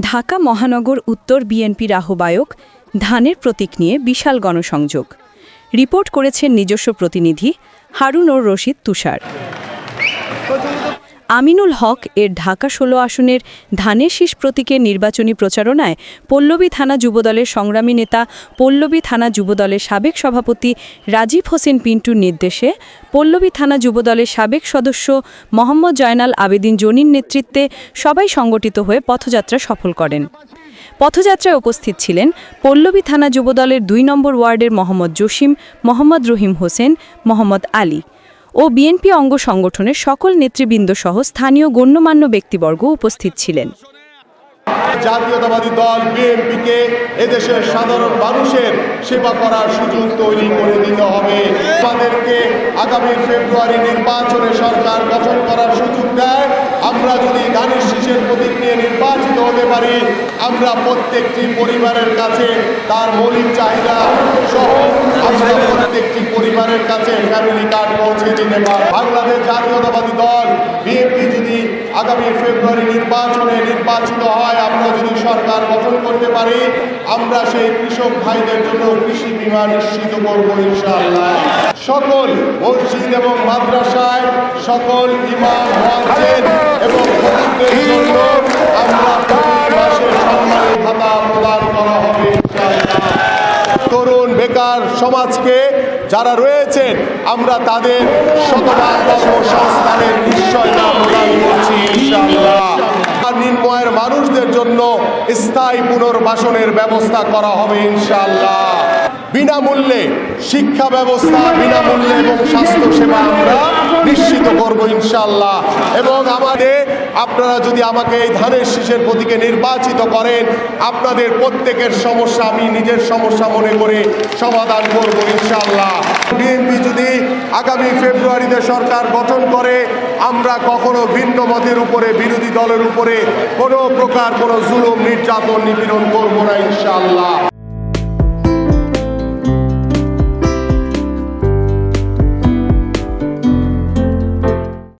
ঢাকা মহানগর উত্তর বিএনপির আহ্বায়ক ধানের প্রতীক নিয়ে বিশাল গণসংযোগ। রিপোর্ট করেছেন নিজস্ব প্রতিনিধি হারুন ওর রশিদ তুষার। আমিনুল হক এর ঢাকা ষোলো আসনের ধানের শীষ প্রতীকের নির্বাচনী প্রচারণায় পল্লবী থানা যুবদলের সংগ্রামী নেতা, পল্লবী থানা যুবদলের সাবেক সভাপতি রাজীব হোসেন পিন্টুর নির্দেশে পল্লবী থানা যুবদলের সাবেক সদস্য মোহাম্মদ জয়নাল আবেদিন জনির নেতৃত্বে সবাই সংগঠিত হয়ে পথযাত্রা সফল করেন। পথযাত্রায় উপস্থিত ছিলেন পল্লবী থানা যুবদলের দুই নম্বর ওয়ার্ডের মোহাম্মদ জসিম, মোহাম্মদ রহিম হোসেন, মোহাম্মদ আলী। ও বিএনপি অঙ্গ সংগঠনের সকল নেতৃবৃন্দ সহ স্থানীয় গণ্যমান্য ব্যক্তিবর্গ উপস্থিত ছিলেন। জাতীয়তাবাদী দল বিএনপিকে এদেশের সাধারণ মানুষের সেবা করার সুযোগ তৈরি করে দিতে হবে। তাদেরকে আগামী ফেব্রুয়ারি নির্বাচনে সরকার গঠন করার সুযোগ দেয়। আমরা যদি ধানের শীষের প্রতীক নিয়ে নির্বাচিত হতে পারি, আমরা প্রত্যেকটি পরিবারের কাছে তার মৌলিক চাহিদা সহ আমরা প্রত্যেকটি পরিবারের কাছে ফ্যামিলি কার্ড পৌঁছে দিতে পারি। বাংলাদেশ জাতীয়তাবাদী দল, বিএনপি যদি আগামী ফেব্রুয়ারি নির্বাচনে নির্বাচিত হয়, আমরা যদি সরকার গঠন করতে পারি, আমরা সেই কৃষক ভাইদের জন্য কৃষি বীমা নিশ্চিত করব ইনশাআল্লাহ। সকল মসজিদ এবং মাদ্রাসায় সকল ইমাম এবং আমরা প্রতি মাসে সম্মানী ভাতা প্রদান করা হবে তরুণ বেকার সমাজকে যারা রয়েছেন, আমরা তাদের কর্মসংস্থানের নিশ্চয়তা প্রদান করছি নির্ময়ের মানুষদের জন্য স্থায়ী পুনর্বাসনের ব্যবস্থা করা হবে ইনশাল্লাহ বিনামূল্যে শিক্ষা ব্যবস্থা, বিনামূল্যে এবং স্বাস্থ্য সেবা আমরা নিশ্চিত করব ইনশাল্লাহ এবং আমাদের, আপনারা যদি আমাকে এই ধানের শীষের প্রতীকে নির্বাচিত করেন, আপনাদের প্রত্যেকের সমস্যা আমি নিজের সমস্যা মনে করে সমাধান করব ইনশাআল্লাহ। বিএনপি যদি আগামী ফেব্রুয়ারিতে সরকার গঠন করে, আমরা কখনো ভিন্ন মতের উপরে, বিরোধী দলের উপরে কোনো প্রকার কোনো জুলুম, নির্যাতন, নিপীড়ন করব না ইনশাআল্লাহ।